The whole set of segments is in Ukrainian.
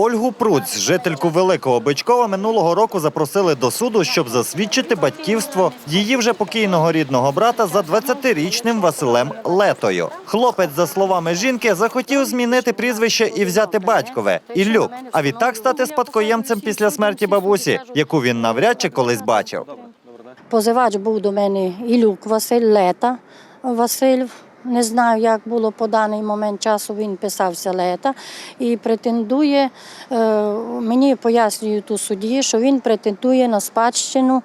Ольгу Пруць, жительку Великого Бичкова, минулого року запросили до суду, щоб засвідчити батьківство її вже покійного рідного брата за 20-річним Василем Летою. Хлопець, за словами жінки, захотів змінити прізвище і взяти батькове Іллюк, а відтак стати спадкоємцем після смерті бабусі, яку він навряд чи колись бачив. Позивач був до мене Ілюк Василь Лета Василь. Не знаю, як було по даний момент часу. Він писався лета і претендує. е, Мені пояснюють у суді, що він претендує на спадщину,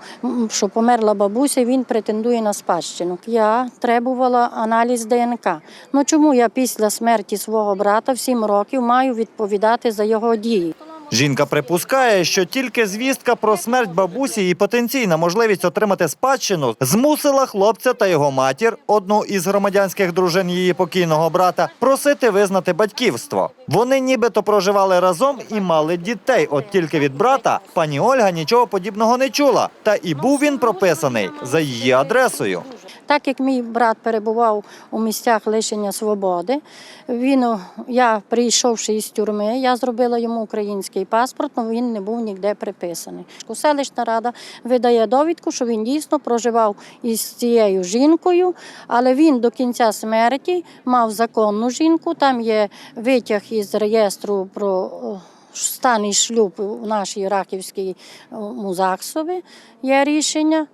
що померла бабуся. Він претендує на спадщину. Я требувала аналіз ДНК. Ну чому я після смерті свого брата в 7 років маю відповідати за його дії? Жінка припускає, що тільки звістка про смерть бабусі і потенційна можливість отримати спадщину змусила хлопця та його матір, одну із громадянських дружин її покійного брата, просити визнати батьківство. Вони нібито проживали разом і мали дітей. От тільки від брата пані Ольга нічого подібного не чула. Та і був він прописаний за її адресою. Так як мій брат перебував у місцях лишення свободи, він, я прийшовши із тюрми, я зробила йому український паспорт, але він не був ніде приписаний. Селищна рада видає довідку, що він дійсно проживав із цією жінкою, але він до кінця смерті мав законну жінку. Там є витяг із реєстру про. о, Станий шлюб у нашій раківській Музаксові є рішення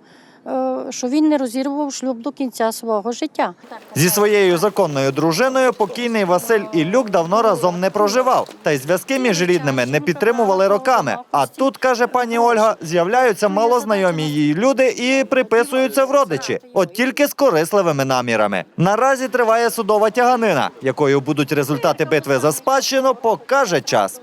що він не розірвав шлюб до кінця свого життя. Зі своєю законною дружиною покійний Василь Іллюк давно разом не проживав, та й зв'язки між рідними не підтримували роками. А тут, каже пані Ольга, з'являються малознайомі їй люди і приписуються в родичі, от тільки з корисливими намірами. Наразі триває судова тяганина, якою будуть результати битви за спадщину, покаже час.